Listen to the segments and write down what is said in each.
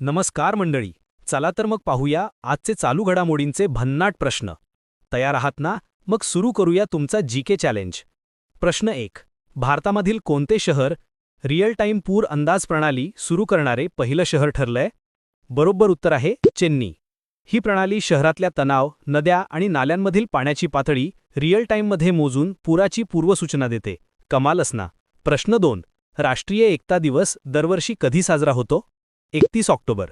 नमस्कार मंडळी. चला तर मग पाहूया आजचे चालू घडामोडींचे भन्नाट प्रश्न. तयार आहात ना? मग सुरू करूया तुमचा जी के चॅलेंज. प्रश्न एक. भारतामधील कोणते शहर रिअल टाईम पूर अंदाज प्रणाली सुरू करणारे पहिलं शहर ठरलंय? बरोबर उत्तर आहे चेन्नई. ही प्रणाली शहरातल्या तणाव नद्या आणि नाल्यांमधील पाण्याची पातळी रिअल टाईममध्ये मोजून पुराची पूर्वसूचना देते. कमालच ना प्रश्न दोन. राष्ट्रीय एकता दिवस दरवर्षी कधी साजरा होतो? एकतीस ऑक्टोबर.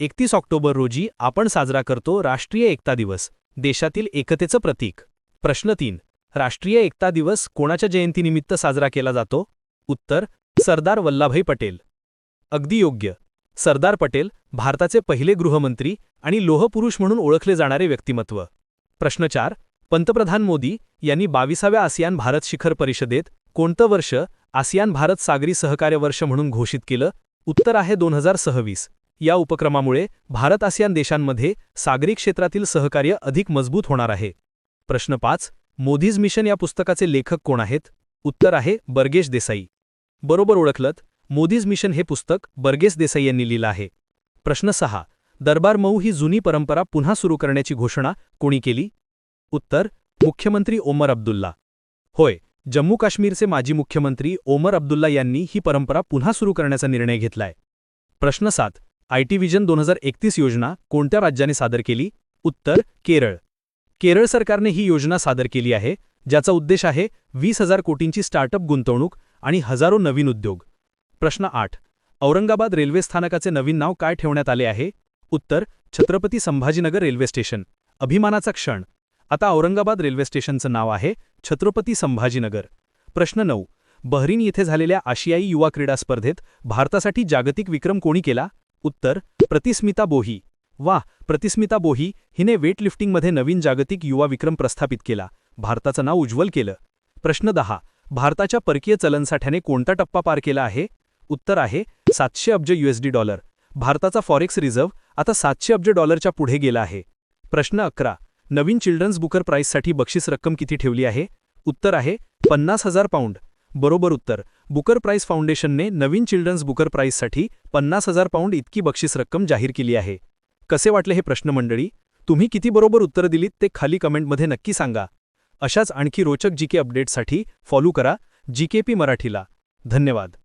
एकतीस ऑक्टोबर रोजी आपण साजरा करतो राष्ट्रीय एकता दिवस देशातील एकतेचं प्रतीक. प्रश्न तीन राष्ट्रीय एकता दिवस कोणाच्या जयंतीनिमित्त साजरा केला जातो? उत्तर सरदार वल्लभभाई पटेल. अगदी योग्य. सरदार पटेल भारताचे पहिले गृहमंत्री आणि लोहपुरुष म्हणून ओळखले जाणारे व्यक्तिमत्व. प्रश्न चार पंतप्रधान मोदी यांनी बावीसाव्या आसियान भारत शिखर परिषदेत कोणतं वर्ष आसियान भारत सागरी सहकार्य वर्ष म्हणून घोषित केलं? उत्तर आहे दोन हजार सहावीस या उपक्रमामुळे भारत आसियान देशांमध्ये सागरी क्षेत्रातील सहकार्य अधिक मजबूत होणार आहे. प्रश्न पाच मोदीज मिशन या पुस्तकाचे लेखक कोण आहेत? उत्तर आहे बर्गेश देसाई. बरोबर ओळखलत मोदीज मिशन हे पुस्तक बर्गेश देसाई यांनी लिहिलं आहे. प्रश्न सहा दरबार मऊ ही जुनी परंपरा पुन्हा सुरू करण्याची घोषणा कोणी केली? उत्तर मुख्यमंत्री ओमर अब्दुल्ला. होय जम्मू काश्मीरचे माजी मुख्यमंत्री ओमर अब्दुल्ला यांनी ही परंपरा पुन्हा सुरू करण्याचा निर्णय घेतलाय. प्रश्न सात. आयटी व्हिजन दोन हजार एकतीस योजना कोणत्या राज्याने सादर केली? उत्तर केरळ. केरळ सरकारने ही योजना सादर केली आहे ज्याचा उद्देश आहे वीस हजार कोटींची स्टार्टअप गुंतवणूक आणि हजारो नवीन उद्योग. प्रश्न आठ. औरंगाबाद रेल्वे स्थानकाचे नवीन नाव काय ठेवण्यात आले आहे? उत्तर छत्रपती संभाजीनगर रेल्वे स्टेशन. अभिमानाचा क्षण. आता औरंगाबाद रेल्वे स्टेशनचं नाव आहे छत्रपती संभाजीनगर. प्रश्न नऊ. बहरीन येथे झालेल्या आशियाई युवा क्रीडा स्पर्धेत भारतासाठी जागतिक विक्रम कोणी केला? उत्तर प्रतिस्मिता बोही. वा प्रतिस्मिता बोही हिने वेटलिफ्टिंगमध्ये नवीन जागतिक युवा विक्रम प्रस्थापित केला. भारताचं नाव उज्ज्वल केलं. प्रश्न दहा. भारताच्या परकीय चलनसाठ्याने कोणता टप्पा पार केला आहे? उत्तर आहे सातशे अब्ज युएसडी डॉलर. भारताचा फॉरेक्स रिझर्व्ह आता सातशे अब्ज डॉलरच्या पुढे गेला आहे. प्रश्न अकरा. नवीन चिल्ड्रन्स बुकर प्राईजसाठी बक्षीस रक्कम किती ठेवली आहे? उत्तर आहे पन्नास हजार पाऊंड. बरोबर उत्तर. बुकर प्राईज फाउंडेशनने नवीन चिल्ड्रन्स बुकर प्राईजसाठी पन्नास हजार पाऊंड इतकी बक्षीस रक्कम जाहीर केली आहे. कसे वाटले हे प्रश्न मंडळी? तुम्ही किती बरोबर उत्तरं दिलीत ते खाली कमेंटमध्ये नक्की सांगा. अशाच आणखी रोचक जीके अपडेटसाठी फॉलो करा. जीकेपी मराठीला. धन्यवाद.